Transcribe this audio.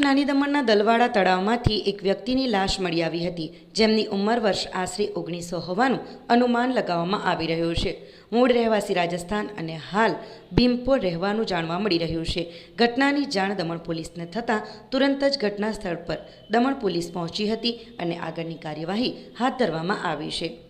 નાની દમણના દલવાડા તળાવમાંથી એક વ્યક્તિની લાશ મળી આવી હતી. જેમની ઉંમર વર્ષ આશરે ઓગણીસો હોવાનું અનુમાન લગાવવામાં આવી રહ્યું છે. મૂળ રહેવાસી રાજસ્થાન અને હાલ ભીમપોર રહેવાનું જાણવા મળી રહ્યું છે. ઘટનાની જાણ દમણ પોલીસને થતાં તુરંત જ ઘટના સ્થળ પર દમણ પોલીસ પહોંચી હતી અને આગળની કાર્યવાહી હાથ ધરવામાં આવી છે.